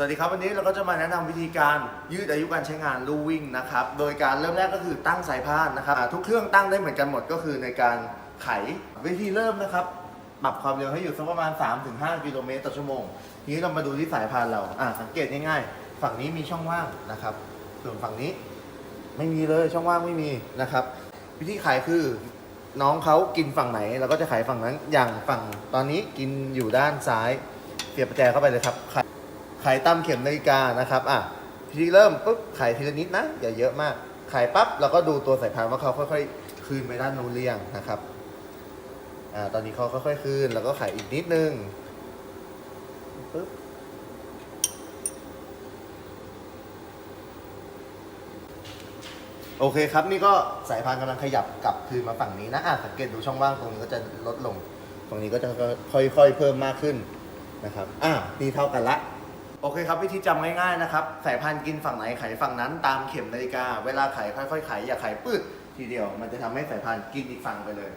สวัสดีครับวันนี้เราก็จะมาแนะนำวิธีการยืดอายุการใช้งานลู่วิ่งนะครับโดยการเริ่มแรกก็คือตั้งสายพานนะครับทุกเครื่องตั้งได้เหมือนกันหมดก็คือในการไขวิธีเริ่มนะครับปรับความเร็วให้อยู่สักประมาณ 3-5 กิโลเมตรต่อชั่วโมงทีนี้เรามาดูที่สายพานเราอ่าสังเกตง่ายๆ ฝั่งนี้มีช่องว่างนะครับ ส่วนฝั่งนี้ไม่มีเลยช่องว่างไม่มีนะครับ วิธีไขคือน้องเขากินฝั่งไหนเราก็จะไขฝั่งนั้นอย่างฝั่งตอนนี้กินอยู่ด้านซ้ายเสียบประแจเข้าไปเลยครับ ขายขายตามเข็มนาฬิกานะครับอะวิธีเริ่มปุ๊บขายทีละนิดนะอย่าเยอะมาก ขายปั๊บเราก็ดูตัวสายพานว่าเขาค่อยๆคืนไปด้านนู้นเรียงนะครับอ่าตอนนี้เขาค่อยๆคืนแล้วก็ขายอีกนิดนึงปุ๊บโอเคครับนี่ก็สายพานกำลังขยับกลับคืนมาฝั่งนี้นะอะสังเกตดูช่องว่างตรงนี้ก็จะลดลง ตรงนี้ก็จะค่อยๆเพิ่มมากขึ้นนะครับอะนี่เท่ากันละ โอเคครับ วิธีจำง่ายๆนะครับสายพันกินฝั่งไหนไขฝั่งนั้นตามเข็มนาฬิกา เวลาไขค่อยๆไขอย่าไขปืดทีเดียว มันจะทำให้สายพันกินอีกฝั่งไปเลย